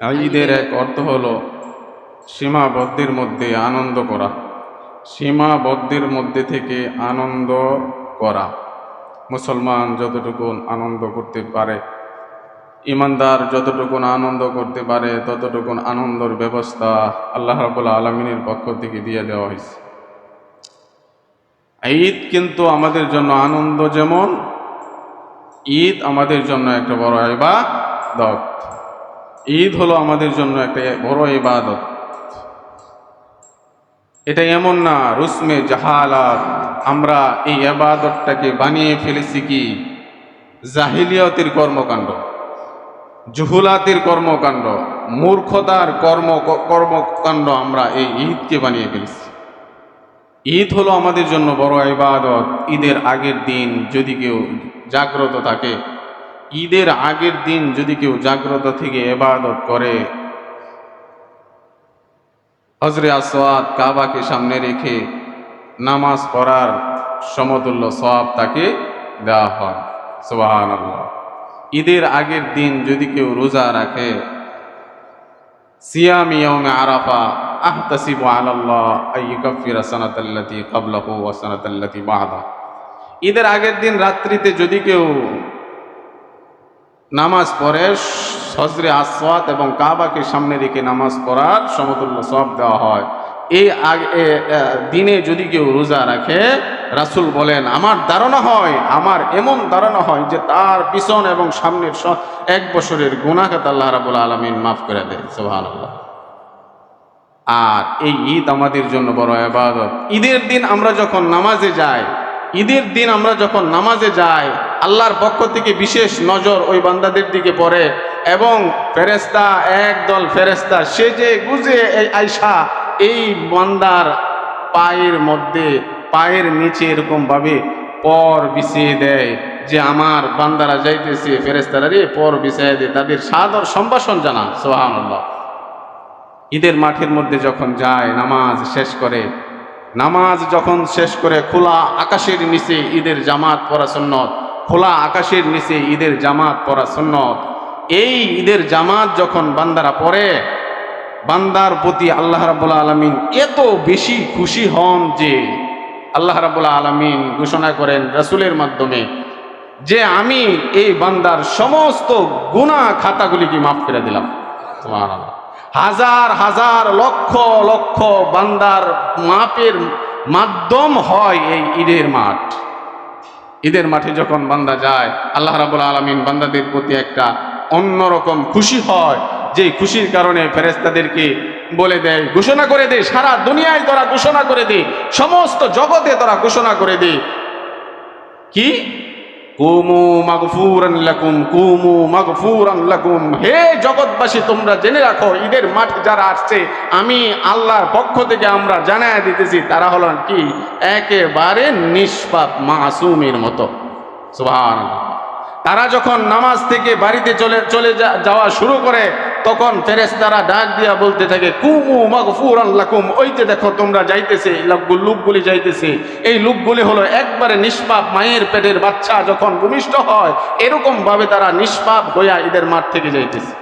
ঈদের এক অর্থ হল সীমাবদ্ধের মধ্যে আনন্দ করা। সীমাবদ্ধের মধ্যে থেকে আনন্দ করা। মুসলমান যতটুকু আনন্দ করতে পারে, ইমানদার যতটুকু আনন্দ করতে পারে ততটুকু আনন্দর ব্যবস্থা আল্লাহ রাবুল্লাহ আলমিনের পক্ষ থেকে দিয়ে দেওয়া হয়েছে। ঈদ কিন্তু আমাদের জন্য আনন্দ যেমন, ঈদ আমাদের জন্য একটা বড় ইবাদত। ঈদ হলো আমাদের জন্য একটা বড় ইবাদত। এটা এমন না, রুসমে জাহালাত, আমরা এই আবাদতটাকে বানিয়ে ফেলেছি কি? জাহিলিয়তের কর্মকাণ্ড, জুহুলাতের কর্মকাণ্ড, মূর্খতার কর্ম, কর্মকাণ্ড আমরা এই ঈদকে বানিয়ে ফেলেছি। ঈদ হলো আমাদের জন্য বড় ইবাদত। ঈদের আগের দিন যদি কেউ জাগ্রত থাকে ঈদের আগের দিন যদি কেউ জাগ্রত থেকে এবাদত করে হজরে আসওয়াদ কাবাকে সামনে রেখে নামাজ পড়ার সমতুল্য সব তাকে দেওয়া হয়। সুবাহান ঈদের আগের দিন যদি কেউ রোজা রাখে, সিয়াম ইয়মে আরাফা আহতাসিবু আলাল্লাহ আইয়ুকাফিরা সানাতাল্লাতি ক্বাবলাহু ওয়া সানাতাল্লাতি বাদা। ঈদের আগের দিন রাত্রিতে যদি কেউ নামাজ পড়ে সজরে আসওয়াত এবং কাবাকে সামনে রেখে নামাজ পড়ার সমতুল্য সব দেওয়া হয়। এই আগে দিনে যদি কেউ রোজা রাখে, রাসুল বলেন, আমার ধারণা হয়, আমার এমন ধারণা হয় যে তার পিছন এবং সামনের এক বছরের গুণাখাত আল্লাহ রাবুল আলমিন মাফ করে দেয় সোহান আল্লাহ আর এই ঈদ আমাদের জন্য বড় আবাদত ঈদের দিন আমরা যখন নামাজে যাই, ঈদের দিন আমরা যখন নামাজে যাই আল্লাহর পক্ষ থেকে বিশেষ নজর ওই বান্দাদের দিকে পড়ে এবং ফেরেস্তা একদল ফেরেস্তা সে যে গুজে এই আয়সা এই বান্দার পায়ের মধ্যে, পায়ের নিচে এরকমভাবে পর বিছিয়ে দেয় যে আমার বান্দারা যাইতেছে ফেরেস্তারা রে, পর বিছিয়ে দেয়। তাদের সাদর সম্ভাষণ জানা সোহান আল্লাহ ঈদের মাঠের মধ্যে যখন যায়, নামাজ শেষ করে, নামাজ যখন শেষ করে খোলা আকাশের নিচে ঈদের জামাত পরা সন্ন্যত খোলা আকাশের নিচে ঈদের জামাত পরা সন্ন্যত এই ঈদের জামাত যখন বান্দারা পড়ে, বান্দার প্রতি আল্লাহ রাবুল্লাহ আলমিন এত বেশি খুশি হন যে আল্লাহ রাবুল্লাহ আলমিন ঘোষণা করেন রসুলের মাধ্যমে যে আমি এই বান্দার সমস্ত গুণা খাতাগুলিকে মাফ করে দিলাম। হাজার হাজার, লক্ষ লক্ষ বান্দার মাপের মাধ্যম হয় এই ঈদের মাঠ। ঈদের মাঠে যখন বান্দা যায়, আল্লাহ রাবুল আলমিন বান্দাদের প্রতি একটা অন্যরকম খুশি হয়। যে খুশির কারণে ফেরেস্তাদেরকে বলে দেয়, ঘোষণা করে দে, সারা দুনিয়ায় তোরা ঘোষণা করে দে, সমস্ত জগতে তোরা ঘোষণা করে দে। কি? কুমু মাগফুরান লাকুম, কুমু মাগফুরান লাকুম। হে জগৎবাসী, তোমরা জেনে রাখো, ঈদের মাঠে যারা আসছে, আমি আল্লাহর পক্ষ থেকে আমরা জানাই দিতেছি, তারা হলেন কি? একেবারে নিষ্পাপ মাসুমের মতো। সুবহানাল্লাহ। তারা যখন নামাজ থেকে বাড়িতে চলে চলে যাওয়া শুরু করে, তখন ফেরেস্তারা ডাক দিয়া বলতে থাকে, কুমু মাগফুর আল্লাকুম ওইতে দেখো তোমরা যাইতেছে লুকগুলি যাইতেছে। এই লুকগুলি হলো একবারে নিষ্পাপ মায়ের পেটের বাচ্চা, যখন ভূমিষ্ঠ হয়, এরকম ভাবে তারা নিষ্পাপ হইয়া ঈদের মাঠ থেকে যাইতেছে।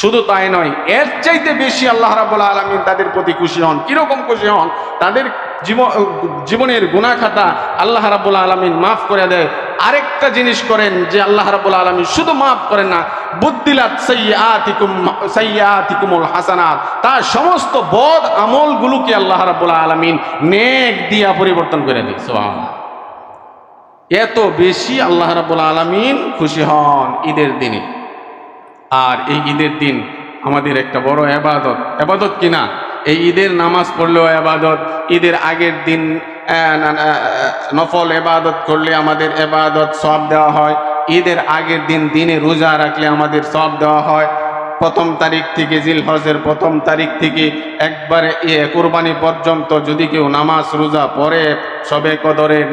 শুধু তাই নয়, এর চাইতে বেশি আল্লাহ রাবুল আলমিন তাদের প্রতি খুশি হন। কীরকম খুশি হন? তাদের জীবনের গুণা খাতা আল্লাহ রাবুল আলমিন মাফ করে দেয়। আরেকটা জিনিস করেন যে আল্লাহ রাবুল আলমিন শুধু মাফ করেন না বুদ্দিলাত সৈয়াতিকুম সৈয়াতিকুমুল হাসানাত তার সমস্ত বদ আমলগুলোকে আল্লাহ রাবুল আলমিন নেক দিয়া পরিবর্তন করে দেয়। সোহান এত বেশি আল্লাহ রাবুল আলমিন খুশি হন ঈদের দিনে। আর এই ঈদের দিন আমাদের একটা বড় আবাদত আবাদত কিনা এই ঈদের নামাজ পড়লেও এবাদত, ঈদের আগের দিন নফল এবাদত করলে আমাদের এবাদত সব দেওয়া হয়। ঈদের আগের দিন দিনে রোজা রাখলে আমাদের সব দেওয়া হয়। প্রথম তারিখ থেকে জিল হজের প্রথম তারিখ থেকে একবারে এ কোরবানি পর্যন্ত যদি কেউ নামাজ রোজা পড়ে, সবে কদরের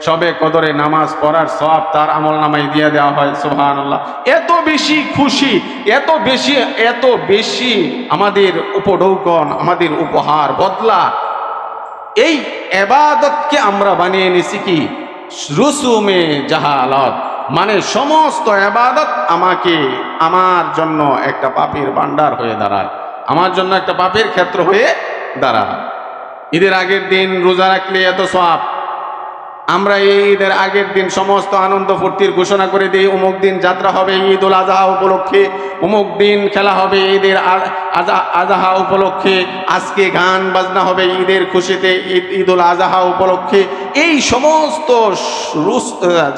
সবে কদরে নামাজ পড়ার সব তার আমল নামাই দিয়ে দেওয়া হয় সোহান এত বেশি খুশি, এত বেশি এত বেশি আমাদের উপঢৌকন, আমাদের উপহার, বদলা। এই এবাদতকে আমরা বানিয়ে নিছি কি? রুসুমে জাহালত। মানে সমস্ত এবাদত আমাকে, আমার জন্য একটা পাপের ভান্ডার হয়ে দাঁড়ায়। আমার জন্য একটা পাপের ক্ষেত্র হয়ে দাঁড়ায়। ঈদের আগের দিন রোজা রাখলে এত সব আমরা এই ঈদের আগের দিন সমস্ত আনন্দ ফুর্তির ঘোষণা করে দিই। অমুক দিন যাত্রা হবে ঈদ উল আজহা উপলক্ষে, অমুক দিন খেলা হবে ঈদের আজহা উপলক্ষে, আজকে গান বাজনা হবে ঈদের খুশিতে ঈদ ঈদ উল আজহা উপলক্ষে। এই সমস্ত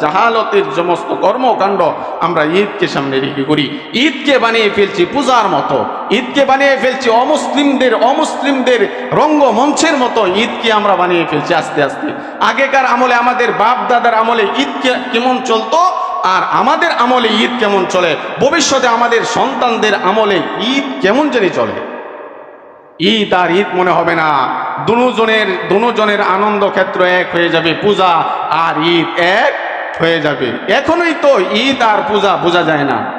জাহালতের সমস্ত কর্মকাণ্ড আমরা ঈদকে সামনে রেখে করি। ঈদকে বানিয়ে ফেলছি পূজার মতো। ঈদকে বানিয়ে ফেলছি অমুসলিমদের অমুসলিমদের রঙ্গমঞ্চের মতো ঈদকে আমরা বানিয়ে ফেলছি আস্তে আস্তে। আগেকার আমলে আমাদের বাপ দাদার আমলে ঈদ কেমন চলতো আর আমাদের আমলে ঈদ কেমন চলে? ভবিষ্যতে আমাদের সন্তানদের আমলে ঈদ কেমন জানি চলে? ঈদ আর ঈদ মনে হবে না। দুজনের দুজনের আনন্দ ক্ষেত্র এক হয়ে যাবে পূজা আর ঈদ এক হয়ে যাবে। এখনই তো ঈদ আর পূজা বোঝা যায় না।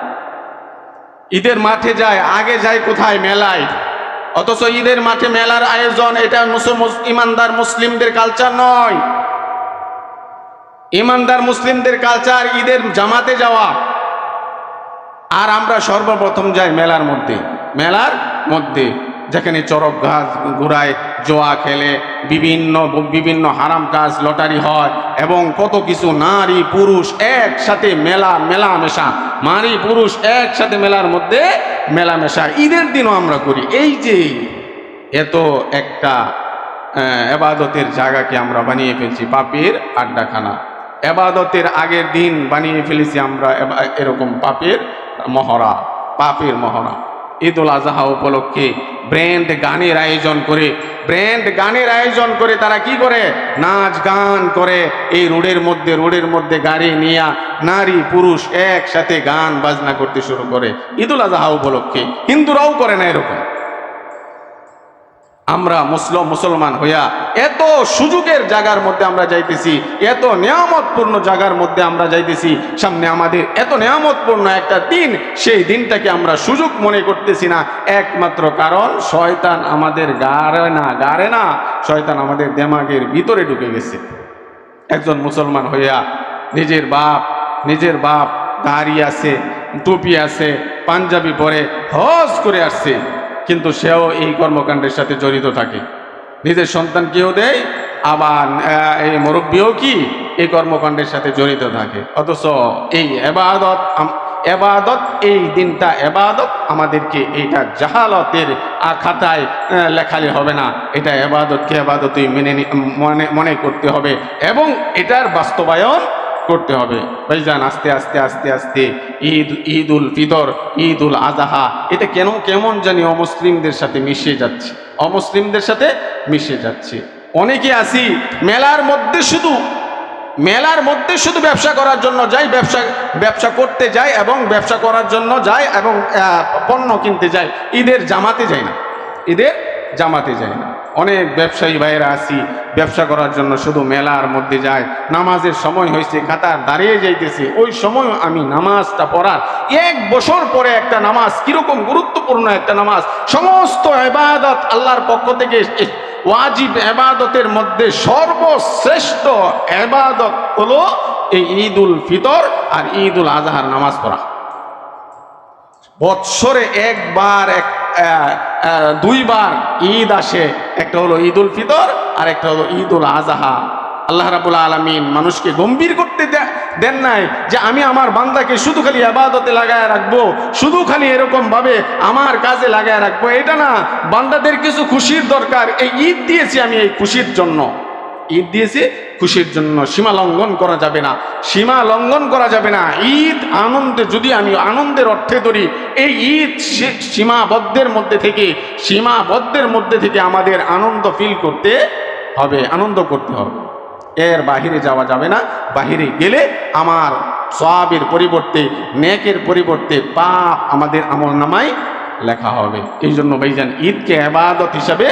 ঈদের মাঠে যায়, আগে যায় কোথায়? মেলায়। অথচ ঈদের মাঠে মেলার আয়োজন এটা ইমানদার মুসলিমদের কালচার নয়। ইমানদার মুসলিমদের কালচার ঈদের জামাতে যাওয়া। আর আমরা সর্বপ্রথম যাই মেলার মধ্যে। মেলার মধ্যে যেখানে চরক ঘাস ঘুরায়, জোয়া খেলে, বিভিন্ন বিভিন্ন হারাম কাজ, লটারি হয় এবং কত কিছু নারী, পুরুষ একসাথে মেলা মেলামেশা নারী, পুরুষ একসাথে মেলার মধ্যে মেলামেশা ঈদের দিনও আমরা করি। এই যে এত একটা এবাদতের জায়গাকে আমরা বানিয়ে ফেলছি, পাপের আড্ডাখানা। এবাদতের আগের দিন বানিয়ে ফেলেছি আমরা এরকম পাপের মহড়া পাপের মহড়া। ঈদ উল আজহা উপলক্ষে ব্র্যান্ড গানের আয়োজন করে, ব্র্যান্ড গানের আয়োজন করে তারা কি করে? নাচ, গান করে। এই রোডের মধ্যে রোডের মধ্যে গাড়ি নিয়ে নারী, পুরুষ একসাথে গান, বাজনা করতে শুরু করে ঈদ উল আজহা উপলক্ষে। হিন্দুরাও করে না এরকম। আমরা মুসলিম, মুসলমান হইয়া এত সুযোগের জায়গার মধ্যে আমরা যাইতেছি, এত নিয়ামতপূর্ণ জায়গার মধ্যে আমরা যাইতেছি, সামনে আমাদের এত নিয়ামতপূর্ণ একটা দিন, সেই দিনটাকে আমরা সুযোগ মনে করতেছি না। একমাত্র কারণ শয়তান আমাদের গাড়ে না গাড়ে না, শয়তান আমাদের দেমাগের ভিতরে ঢুকে গেছে। একজন মুসলমান হইয়া নিজের বাপ নিজের বাপ দাড়ি আছে, টুপি আছে, পাঞ্জাবি পরে হজ করে আসছে। কিন্তু সেও এই কর্মকাণ্ডের সাথে জড়িত থাকে। নিজের সন্তানকেও দেয়, আবার এই মুরব্বীও কি এই কর্মকাণ্ডের সাথে জড়িত থাকে। অথচ এই এবাদত এবাদত, এই দিনটা এবাদত, আমাদেরকে এইটা জাহালতের খাতায় লেখালে হবে না। এটা এবাদতকে এবাদতই মেনে মনে মনে করতে হবে। এবং এটার বাস্তবায়ন করতে হবে। ভাই ভাইজান আস্তে আস্তে আস্তে আস্তে। ঈদ ঈদ উল ফিতর ঈদ উল আজাহা এটা কেন, কেমন জানি অমুসলিমদের সাথে মিশে যাচ্ছে। অমুসলিমদের সাথে মিশে যাচ্ছে। অনেকে আসি মেলার মধ্যে শুধু, মেলার মধ্যে শুধু ব্যবসা করার জন্য যাই, ব্যবসা ব্যবসা করতে যায় এবং ব্যবসা করার জন্য যায় এবং পণ্য কিনতে যায় ঈদের জামাতে যায় না। ঈদের জামাতে যায় না। অনেক ব্যবসায়ী ভাইয়েরা আসি ব্যবসা করার জন্য শুধু মেলার মধ্যে যায়, নামাজের সময় হয়েছে, কাতার দাঁড়িয়ে যাইতেছে, ওই সময় আমি নামাজটা পড়ার এক বছর পরে একটা নামাজ, কীরকম গুরুত্বপূর্ণ একটা নামাজ, সমস্ত এবাদত আল্লাহর পক্ষ থেকে ওয়াজিব এবাদতের মধ্যে সর্বশ্রেষ্ঠ এবাদত হলো এই ঈদ উল ফিতর আর ঈদ উল আজহার নামাজ পড়া। বৎসরে একবার এক দুইবার ঈদ আসে। একটা হলো ঈদ উল ফিতর আর একটা হলো ঈদ উল আজহা আল্লাহ রাবুল আলমিন মানুষকে গম্ভীর করতে দেন নাই যে আমি আমার বান্দাকে শুধু খালি আবাদতে লাগায় রাখব, শুধু খালি এরকমভাবে আমার কাজে লাগায় রাখব। এটা না, বান্দাদের কিছু খুশির দরকার। এই ঈদ দিয়েছি আমি এই খুশির জন্য। ঈদ দিয়েছে, খুশির জন্য সীমা লঙ্ঘন করা যাবে না। সীমা লঙ্ঘন করা যাবে না। ঈদ আনন্দে, যদি আমি আনন্দের অর্থে ধরি, এই ঈদ সীমাবদ্ধের মধ্যে থেকে, সীমাবদ্ধের মধ্যে থেকে আমাদের আনন্দ ফিল করতে হবে, আনন্দ করতে হবে। এর বাহিরে যাওয়া যাবে না। বাহিরে গেলে আমার সবের পরিবর্তে, নেকের পরিবর্তে পাপ আমাদের আমল নামায় লেখা হবে। এই জন্য ভাইজান, ঈদকে এবাদত হিসাবে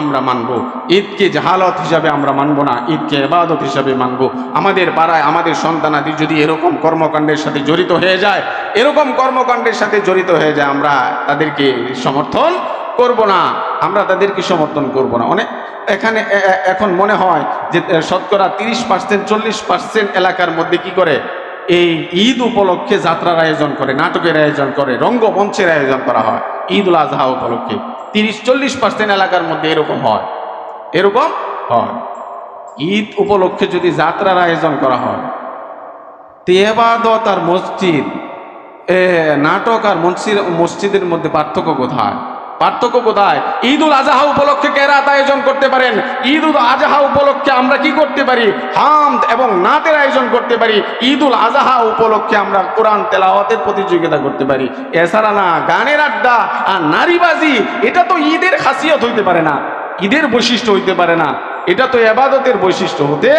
আমরা মানব। ঈদকে জাহালত হিসাবে আমরা মানব না, ঈদকে এবাদত হিসাবে মানব। আমাদের পাড়ায় আমাদের সন্তানাদি যদি এরকম কর্মকাণ্ডের সাথে জড়িত হয়ে যায়, এরকম কর্মকাণ্ডের সাথে জড়িত হয়ে যায়, আমরা তাদেরকে সমর্থন করব না। আমরা তাদেরকে সমর্থন করব না। অনেক, এখানে এখন মনে হয় যে শতকরা তিরিশ পার্সেন্ট, চল্লিশ পার্সেন্ট এলাকার মধ্যে কি করে? এই ঈদ উপলক্ষে যাত্রার আয়োজন করে, নাটকের আয়োজন করে, রঙ্গমঞ্চের আয়োজন করা হয়। ঈদ উল আজহা উপলক্ষে। তিরিশ, চল্লিশ পার্সেন্ট এলাকার মধ্যে এরকম হয়। এরকম হয়। ঈদ উপলক্ষে যদি যাত্রার আয়োজন করা হয় তেবাদত আর মসজিদ নাটক আর মসজিদ, মসজিদের মধ্যে পার্থক্য কোথায়? পার্থক্য কোথায়? ঈদ উল আজহা উপলক্ষে কেরাত আয়োজন করতে পারেন? ঈদ উল আজহা উপলক্ষে আমরা কি করতে পারি? হামদ এবং নাতের আয়োজন করতে পারি। ঈদ উল আজহা উপলক্ষে আমরা কোরআন তেলাওয়াতের প্রতিযোগিতা করতে পারি। এছাড়া না, গানের আড্ডা আর নারীবাজি, এটা তো ঈদের খাসিয়ত হইতে পারে না। ঈদের বৈশিষ্ট্য হইতে পারে না। এটা তো এবাদতের বৈশিষ্ট্য হতে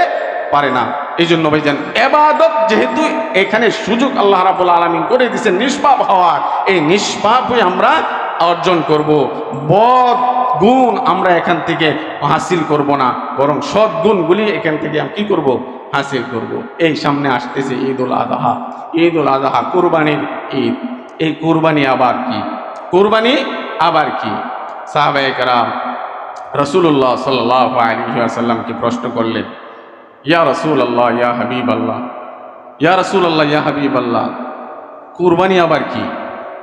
পারে না। এই জন্য ভাইজান, এবাদত যেহেতু এখানে সুযোগ আল্লাহ রাবুল আলমিন করে দিয়েছেন, নিষ্পাপ হওয়ার, এই নিষ্পাপ হয়ে আমরা অর্জন করব। বদ গুণ আমরা এখান থেকে হাসিল করব না, বরং সৎ গুণগুলি এখান থেকে আমি কি করব? হাসিল করব। এই সামনে আসতেছে ঈদ উল আজহা ঈদ উল আজহা কোরবানির ঈদ। এই কোরবানি আবার কি? কোরবানি আবার কি? সাহাবাহিকরাম রসুল্লাহ সাল্লাহ আলী আসাল্লামকে প্রশ্ন করলেন ইয়া রসুল আল্লাহ ইয়া হাবিব আল্লাহ ইয়া রসুল আল্লাহ ইয়া হাবিব আল্লাহ কুরবানি আবার কি?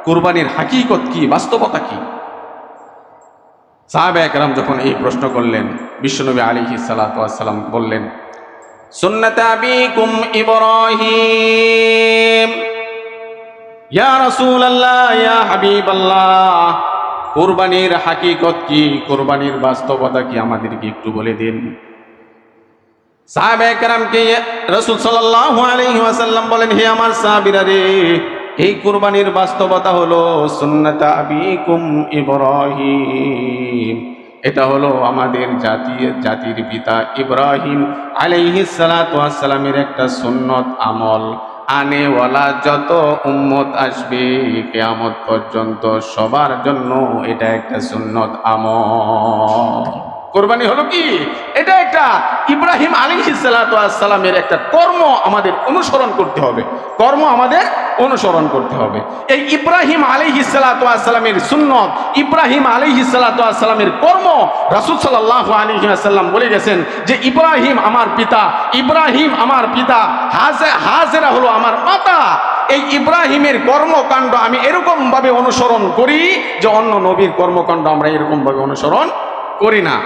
কুরবানির হাকিকত কি? বাস্তবতা কি? সাহাবে একরাম যখন এই প্রশ্ন করলেন, বিশ্বনবী আলী সালাম বললেন ইব্রাহিম। ইয়া রসুল আল্লাহ ইয়া হাবিব আল্লাহ কোরবানির হাকিকত কি? কোরবানির বাস্তবতা কি? আমাদেরকে একটু বলে দিন। রসুল বলেন, হে আমার রে, এই বাস্তবতা হলো ইব্রাহিম। এটা হলো আমাদের জাতির পিতা ইব্রাহিম আলাইহিস সালাতু একটা সুন্নত আমল। আনেওয়ালা যত উম্মত আসবে কেয়ামত পর্যন্ত সবার জন্য এটা একটা সুন্নত আমল। কোরবানি হলো কি? এটা একটা ইব্রাহিম আলী সালামের একটা কর্ম আমাদের অনুসরণ করতে হবে। কর্ম আমাদের অনুসরণ করতে হবে। এই ইব্রাহিম আলী সালামের সুন্নত, ইব্রাহিম আলী সালামের কর্ম রাসুল সাল্লাহ আলী সাল্লাম বলে গেছেন যে, ইব্রাহিম আমার পিতা, ইব্রাহিম আমার পিতা, হাজে, হাজেরা হলো আমার মাতা। এই ইব্রাহিমের কর্মকাণ্ড আমি এরকম ভাবে অনুসরণ করি যে, অন্য নবীর কর্মকাণ্ড আমরা এরকম ভাবে অনুসরণ করি না।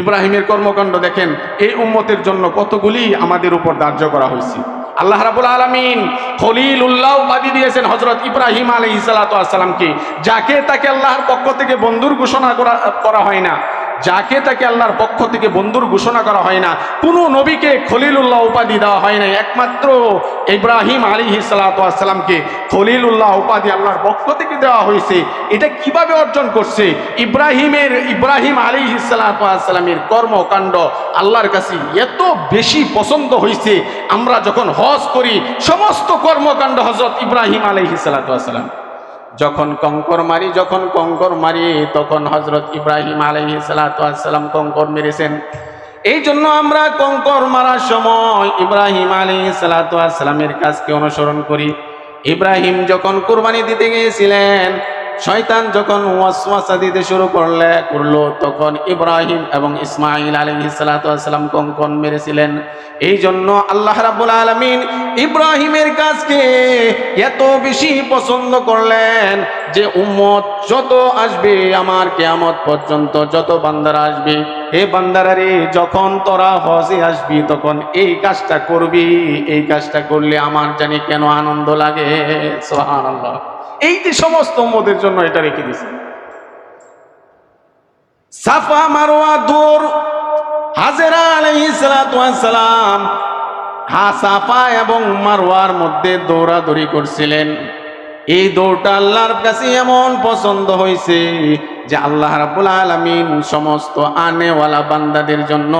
ইব্রাহিমের কর্মকাণ্ড দেখেন, এই উম্মতের জন্য কতগুলি আমাদের উপর ধার্য করা হয়েছে। আল্লাহ রাবুল আলমিন হলিল উল্লাহ উপাধি দিয়েছেন হজরত ইব্রাহিম আলী ইসালাতামকে যাকে তাকে আল্লাহর পক্ষ থেকে বন্ধুর ঘোষণা করা করা হয় না। যাকে তাকে আল্লাহর পক্ষ থেকে বন্ধুর ঘোষণা করা হয় না, কোনো নবীকে খলিলুল্লাহ উপাধি দেওয়া হয় না একমাত্র ইব্রাহিম আলী সালাতামকে খলিলুল্লাহ উপাধি আল্লাহর পক্ষ থেকে দেওয়া হয়েছে। এটা কীভাবে অর্জন করছে? ইব্রাহিমের, ইব্রাহিম আলী সালাতামের কর্মকাণ্ড আল্লাহর কাছে এত বেশি পছন্দ হয়েছে। আমরা যখন হজ করি, সমস্ত কর্মকাণ্ড হজরত ইব্রাহিম আলী সালাতাম যখন কঙ্কর মারি, যখন কঙ্কর মারি, তখন হজরত ইব্রাহিম আলহি সালাম কঙ্কর মেরেছেন। এই জন্য আমরা কঙ্কর মারার সময় ইব্রাহিম আলী সালাতামের কাজকে অনুসরণ করি। ইব্রাহিম যখন কোরবানি দিতে গিয়েছিলেন শয়তান যখন ওয়াসওয়াসা দিতে শুরু করলে, করল, তখন ইব্রাহিম এবং ইসমাইল আলী সালাতাম কঙ্কন মেরেছিলেন। এই জন্য আল্লাহ রাবুল আলমিন ইব্রাহিমের কাজকে এত বেশি পছন্দ করলেন যে, উম্মত, যত আসবে আমার কেয়ামত পর্যন্ত, যত বান্দারা আসবে, হে বান্দারা রে যখন তোরা হজে আসবি, তখন এই কাজটা করবি, এই কাজটা করলে আমার জানি কেন আনন্দ লাগে? সোহান আল্লাহ এই যে সমস্ত মোদের জন্য এটা রেখে দিছে। সাফা মারোয়া দৌড় হাজেরা আলহিসাম হা সাফা এবং মারোয়ার মধ্যে দৌড়াদৌড়ি করছিলেন। এই দৌড়টা আল্লাহর কাছে এমন পছন্দ হয়েছে যে আল্লাহ রাবুল আলমিন সমস্ত আনেওয়ালা বান্দাদের জন্য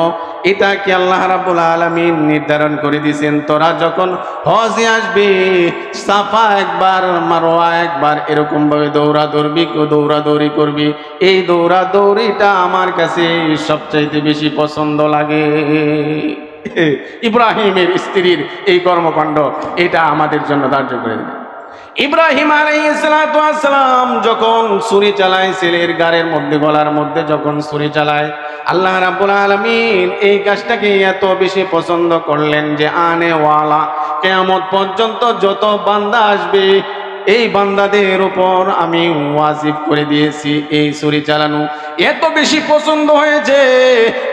এটা কি আল্লাহ রাবুল আলমিন নির্ধারণ করে দিয়েছেন। তোরা যখন হজে আসবি, সাফা একবার মারোয়া একবার এরকম ভাবে দৌড়া দৌড়বি দৌড়া দৌড়ি করবি। এই দৌড়া দৌড়িটা আমার কাছে সবচাইতে বেশি পছন্দ লাগে। ইব্রাহিমের স্ত্রীর এই কর্মকাণ্ড, এটা আমাদের জন্য ধার্য করে দেবে। ইব্রাহিম আলাইসালাম যখন সুরি চালায় ছেলের গাড়ের মধ্যে, গলার মধ্যে যখন সুরি চালায়, আল্লাহ রাবুল আলমিন এই কাজটাকে এত বেশি পছন্দ করলেন যে আনে ওয়ালা কেয়ামত পর্যন্ত যত বান্দা আসবে এই বান্দাদের ওপর আমি ওয়াজিব করে দিয়েছি, এই চুরি চালানো। এত বেশি পছন্দ হয়েছে।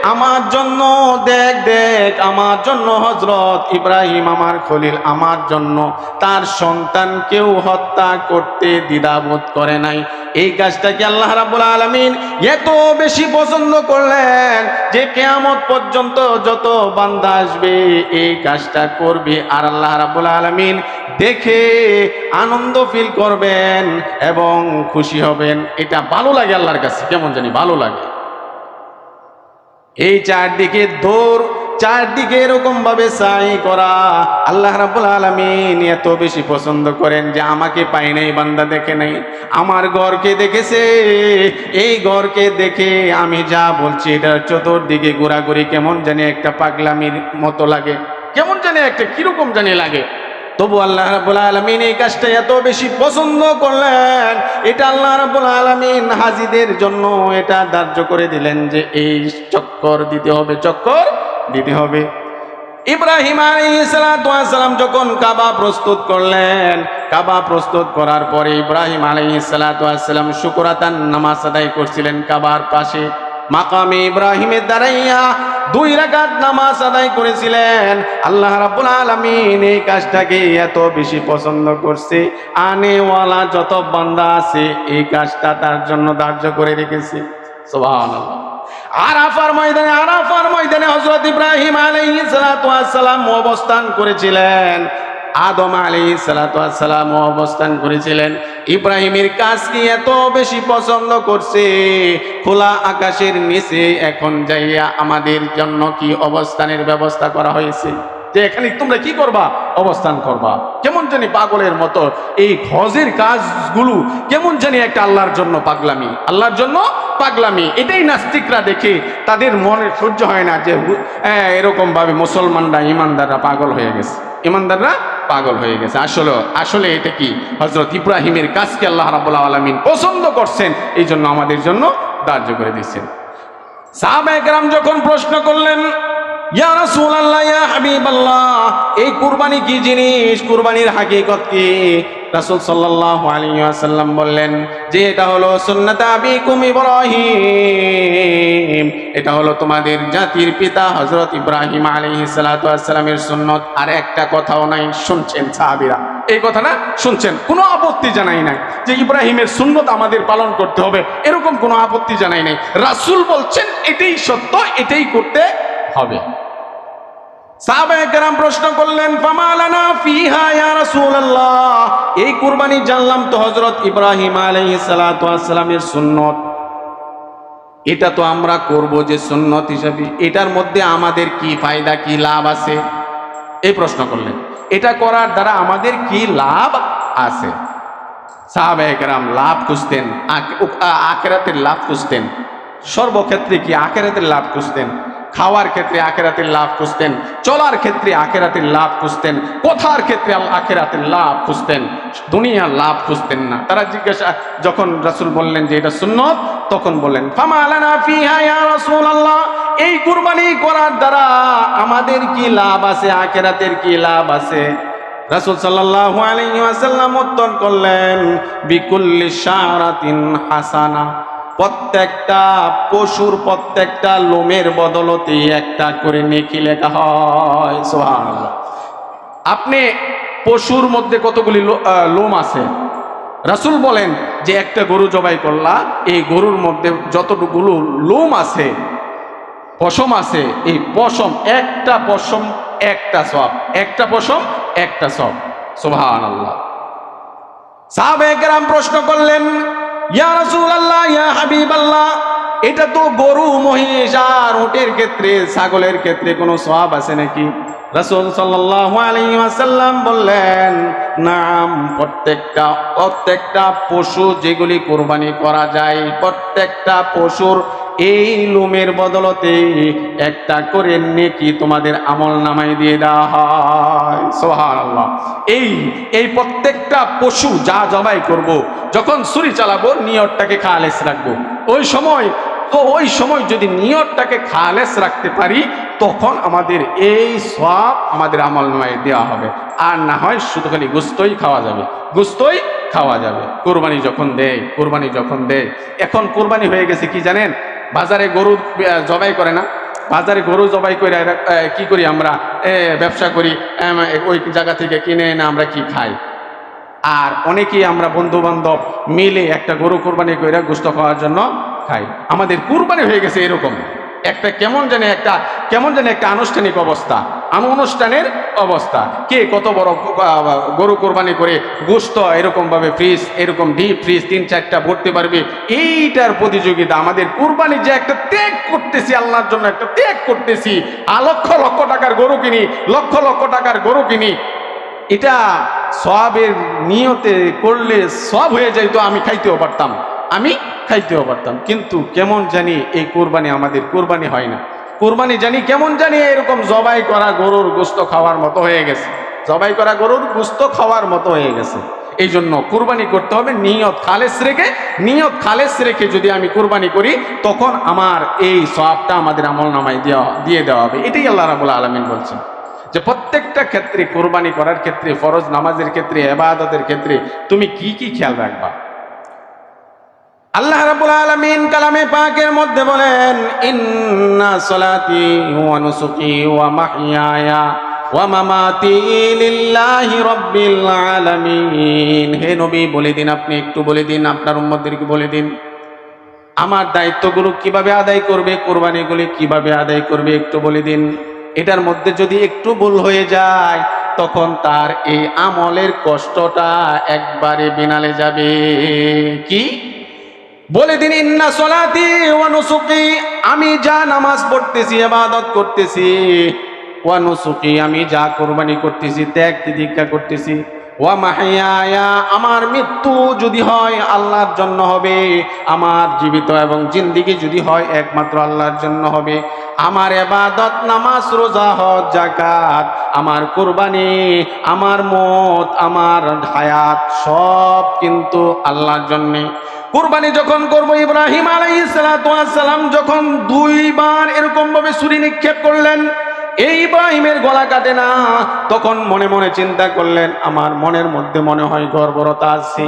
আমার জন্য, দেখ দেখ, আমার জন্য হজরত ইব্রাহিম, আমার খলিল, আমার জন্য। তার সন্তানকেও হত্যা করতে দ্বিধাবোধ করে নাই। এই কাজটাকে আল্লাহ রাবুল আলমিন এত বেশি পছন্দ করলেন যে কেয়ামত পর্যন্ত যত বান্দা আসবে এই কাজটা করবে। আর আল্লাহ রাবুল আলমিন দেখে আনন্দ ফিল করবেন এবং খুশি হবেন। এটা ভালো লাগে আল্লাহর কাছে, কেমন জানি ভালো লাগে। এই চারদিকে দৌড় চারদিকে এরকম ভাবে সাই করা। আল্লাহ রাবুল আলমিন এত বেশি পছন্দ করেন যে আমাকে পাই নাই, বান্দা দেখে নাই। আমার ঘরকে দেখেছে, এই ঘরকে দেখে আমি যা বলছি এটা চতুর্দিকে ঘোরাঘুরি কেমন জানি একটা পাগলামির মতো লাগে। কেমন জানি একটা, কীরকম জানি লাগে। তবু আল্লাহ রাব্বুল আলামিন এই কাজটা এত বেশি পছন্দ করলেন। এটা আল্লাহ রাব্বুল আলামিন হাজিদের জন্য এটা ধার্য করে দিলেন যে এই চক্কর দিতে হবে, চক্কর দিতে হবে। ইব্রাহিম আলাইহিসসালাম যখন কাবা প্রস্তুত করলেন, কাবা প্রস্তুত করার পরে ইব্রাহিম আলাইহিসসালাম শুকরাতান নামাজ আদায় করছিলেন কাবার পাশে। মাকামে ইব্রাহিমের দাঁড়াইয়া দুই রাকাত নামাজ আদায় করেছিলেন। আল্লাহ রাব্বুল আলামিন এই কাজটাকে এত বেশি পছন্দ করছে। আনেওয়ালা যত বান্দা আছে এই কাজটা তার জন্য ধার্য করে রেখেছে। সুবহানাল্লাহ। আরাফার ময়দানে আরাফার ময়দানে হজরত ইব্রাহিম আলাইহিস সালাতু ওয়াস সালাম অবস্থান করেছিলেন। আদম আলী সালাতাম অবস্থান করেছিলেন। ইব্রাহিমের কাজকে এত বেশি পছন্দ করছে? খোলা আকাশের নিচে এখন যাইয়া আমাদের জন্য কি অবস্থানের ব্যবস্থা করা হয়েছে? যে এখানে তোমরা কি করবা? অবস্থান করবা। কেমন জানি পাগলের মতো এই হজের কাজগুলো কেমন জানি একটা আল্লাহর জন্য পাগলামি। আল্লাহর জন্য পাগলামি এটাই নাস্তিকরা দেখে তাদের মনে সহ্য হয় না যে হ্যাঁ, এরকম ভাবে মুসলমানরা ইমানদাররা পাগল হয়ে গেছে। ইমানদাররা পাগল হয়ে গেছে। আসলে আসলে এটা কি? হজরত ইব্রাহিমের কাজকে আল্লাহ রাবুল্লাহ আলমিন পছন্দ করছেন এই জন্য আমাদের জন্য ধার্য করে দিচ্ছেন সাহাবাহাম যখন প্রশ্ন করলেন ইয়া ইয়া এই কুরবানি কি জিনিস? কুরবানির হাকিকত কি? রাসূল সাল্লাল্লাহু আলাইহি বললেন, যে এটা হলো সুন্নাত আবিকুম ইব্রাহিম। এটা হলো তোমাদের জাতির পিতা হযরত ইব্রাহিম আলাইহিস সালাতু সুন্নত। আর একটা কথাও নাই, শুনছেন সাহাবীরা? এই কথাটা শুনছেন? কোনো আপত্তি জানাই নাই যে ইব্রাহিমের সুন্নত আমাদের পালন করতে হবে। এরকম কোনো আপত্তি জানাই নাই। রাসূল বলছেন, এটাই সত্য, এটাই করতে হবে। সাহাবাহাম প্রশ্ন করলেন এই কুরবানি জানলাম তো হযরত ইব্রাহিম আলাইহিস সুন্নত। এটা তো আমরা করব যে সুন্নত হিসাবে। এটার মধ্যে আমাদের কি ফায়দা, কি লাভ আছে? এই প্রশ্ন করলেন। এটা করার দ্বারা আমাদের কি লাভ আছে? সাহাবাহাম লাভ খুঁজতেন আখেরাতের লাভ খুঁজতেন। সর্বক্ষেত্রে কি আখেরাতের লাভ খুঁজতেন? খাওয়ার ক্ষেত্রে আখেরাতের লাভ খুঁজতেন, চলার ক্ষেত্রে আখেরাতের লাভ খুঁজতেন, কথার ক্ষেত্রে আখেরাতের লাভ খুঁজতেন, দুনিয়ার লাভ খুঁজতেন না। তারা জিজ্ঞাসা, যখন রাসূল বললেন যে এটা সুন্নত, তখন বললেন এই কুরবানি করার দ্বারা আমাদের কি লাভ আছে, আখেরাতের কি লাভ আছে? রাসূল আলাইহি উত্তর করলেন, বিকুল্লি শারাতিন হাসানা। প্রত্যেকটা পশুর প্রত্যেকটা লোমের বদলতে একটা করে নেকি লেখা হয়, সুবহানাল্লাহ। আপনি পশুর মধ্যে কতগুলি লোম আছে? রাসূল বলেন যে একটা গরু জবাই করলা, এই গরুর মধ্যে যতটুকুলো লোম আছে, পশম আছে, এই পশম, একটা পশম, একটা সব, একটা পশম, একটা সব সুবহান আল্লাহ সাহাবেকেরাম প্রশ্ন করলেন ইয়া রাসূলুল্লাহ, ইয়া হাবিবাল্লাহ, এটা তো গরু, মহিষ আর উটের ক্ষেত্রে, ছাগলের ক্ষেত্রে কোনো সওয়াব আছে নাকি? রাসূল ওয়াসাল্লাম বললেন, নাম, প্রত্যেকটা প্রত্যেকটা পশু যেগুলি কোরবানি করা যায়, প্রত্যেকটা পশুর এই লোমের বদলতে একটা করে নেকি তোমাদের আমল নামাই দিয়ে দেওয়া হয়। সুবহানাল্লাহ। এই এই প্রত্যেকটা পশু যা জবাই করব, যখন ছুরি চালাবো, নিয়তটাকে খালেস রাখব। ওই সময় তো ওই সময় যদি নিয়রটাকে খালেস রাখতে পারি, তখন আমাদের এই সব আমাদের আমল নামায় দেওয়া হবে। আর না হয় শুধু খালি গুস্তই খাওয়া যাবে। গুস্তই খাওয়া যাবে। কোরবানি যখন দেয়, কোরবানি যখন দেয়। এখন কোরবানি হয়ে গেছে কি জানেন? বাজারে গরু জবাই করে না। বাজারে গরু জবাই করে কি করি আমরা? ব্যবসা করি ওই জায়গা থেকে কিনে এনে আমরা কি খাই? আর অনেকেই আমরা বন্ধু বান্ধব মিলে একটা গরু কোরবানি করে গোস্ত খাওয়ার জন্য খাই। আমাদের কুরবানি হয়ে গেছে এরকম। একটা কেমন জানে একটা, কেমন জানে একটা আনুষ্ঠানিক অবস্থা, আনুষ্ঠানের অবস্থা। কে কত বড় গরু কোরবানি করে গোস্ত এরকম ভাবে ফ্রিজ, এরকম ডিপ ফ্রিজ, তিন চারটা ভরতে পারবে, এইটার প্রতিযোগিতা আমাদের কোরবানি যে একটা ত্যাগ করতেছি, আল্লাহর জন্য একটা ত্যাগ করতেছি, আ, লক্ষ লক্ষ টাকার গরু কিনি, লক্ষ লক্ষ টাকার গরু কিনি, এটা সবের নিয়তে করলে সব হয়ে যাইতো, আমি খাইতেও পারতাম। আমি খাইতেও পারতাম। কিন্তু কেমন জানি এই কোরবানি আমাদের কোরবানি হয় না। কোরবানি জানি কেমন জানি এরকম জবাই করা গরুর গোস্ত খাওয়ার মতো হয়ে গেছে। জবাই করা গরুর গোস্ত খাওয়ার মতো হয়ে গেছে। এই জন্য কোরবানি করতে হবে, নিয়ত খালেস রেখে, নিয়ত খালেস রেখে যদি আমি কোরবানি করি, তখন আমার এই সবটা আমাদের আমল নামায় দেওয়া, দিয়ে দেওয়া হবে। এটাই আল্লাহ রাবুল আলমিন বলছেন। যে প্রত্যেকটা ক্ষেত্রে কোরবানি করার ক্ষেত্রে, ফরজ নামাজের ক্ষেত্রে, এবাদতের ক্ষেত্রে তুমি কি কি খেয়াল রাখবা? আল্লাহ রাব্বুল আলামিন কালামে পাকের মধ্যে বলেন, ইন্না সলাতি ওয়া নুসুকি ওয়া মাহইয়ায়া ওয়া মামাতি লিল্লাহি রাব্বিল হে নবী, বলে দিন আপনি, একটু বলে দিন, আপনার উম্মতদেরকে বলে দিন। আমার দায়িত্বগুলো কীভাবে আদায় করবে, কোরবানিগুলি কীভাবে আদায় করবে, একটু বলে দিন। এটার মধ্যে যদি একটু ভুল হয়ে যায়, তখন তার এই আমলের কষ্টটা একবারে বিনালে যাবে। কি? বলে দিন, ইন্না সলাতি ওয়া নুসুকি, আমি যা নামাজ পড়তেছি, ইবাদত করতেছি, ওয়া নুসুকি, আমি যা কোরবানি করতেছি, ত্যাগ তিতিক্ষা করতেছি, ওয়া মাহিয়ায়া, আমার মৃত্যু যদি হয় আল্লাহর জন্য হবে, আমার জীবিত এবং জিন্দিগি যদি হয় একমাত্র আল্লাহর জন্য হবে, আমার এবাদত নামাজ, রোজা, হজ জাকাত আমার কোরবানি, আমার মত, আমার হায়াত সব কিন্তু আল্লাহর জন্যে। কুরবানি যখন করব, ইব্রাহিম আলাইসালাম যখন দুইবার এরকম ভাবে ছুরি নিক্ষেপ করলেন, এই ইব্রাহিমের গলা কাটে না, তখন মনে মনে চিন্তা করলেন, আমার মনের মধ্যে মনে হয় গর্বরতা আছে।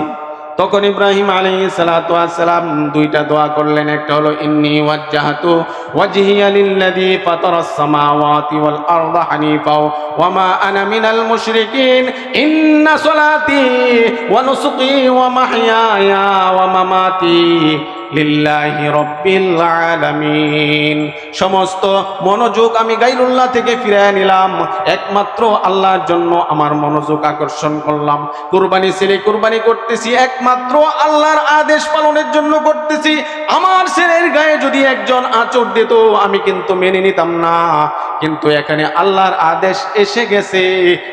তখন ইব্রাহিম আলী সালাম দুইটা দোয়া করলেন। একটা হলো, ইন্নি ওয়াজ্জাহাতু ওয়াজহিয়া লিল্লাযী ফাতারাস সামাওয়াতি ওয়াল আরদা হানিফা ওয়া আনা মিনাল মুশরিকিন। ইন্না সলাতি ওয়া নুসুকি ওয়া মাহইয়ায়া ওয়া মামাতি। সমস্ত মনোযোগ আমি গাইরুল্লাহ থেকে ফিরিয়ে নিলাম। একমাত্র আল্লাহর জন্য আমার মনোযোগ আকর্ষণ করলাম। কুরবানি ছেড়ে কুরবানি করতেছি, একমাত্র আল্লাহর আদেশ পালনের জন্য করতেছি। আমার ছেলের গায়ে যদি একজন আচর দিত, আমি কিন্তু মেনে নিতাম না। কিন্তু এখানে আল্লাহর আদেশ এসে গেছে।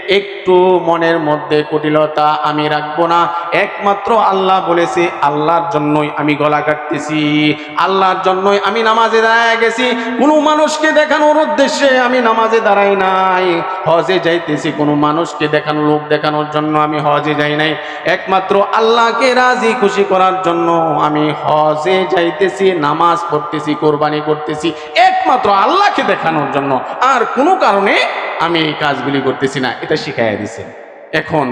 একটু মনের মধ্যে কুটিলতা আমি রাখব না। একমাত্র আল্লাহ বলেছে, আল্লাহর জন্যই আমি গলা কাটতেছি। আল্লাহর জন্যই আমি নামাজে দাঁড়ায় গেছি। কোনো মানুষকে দেখানোর উদ্দেশ্যে আমি নামাজে দাঁড়াই নাই। হজে যাইতেছি, কোনো মানুষকে দেখানো, লোক দেখানোর জন্য আমি হজে যাই নাই। একমাত্র আল্লাহকে রাজি খুশি করার জন্য আমি হজে যাইতেছি, নামাজ পড়তেছি, কোরবানি করতেছি। একমাত্র আল্লাহকে দেখানোর জন্য আর কোনো কারণে আমি এই কাজগুলি করতেছি না। এটা শিখাইয়া দিছে এখন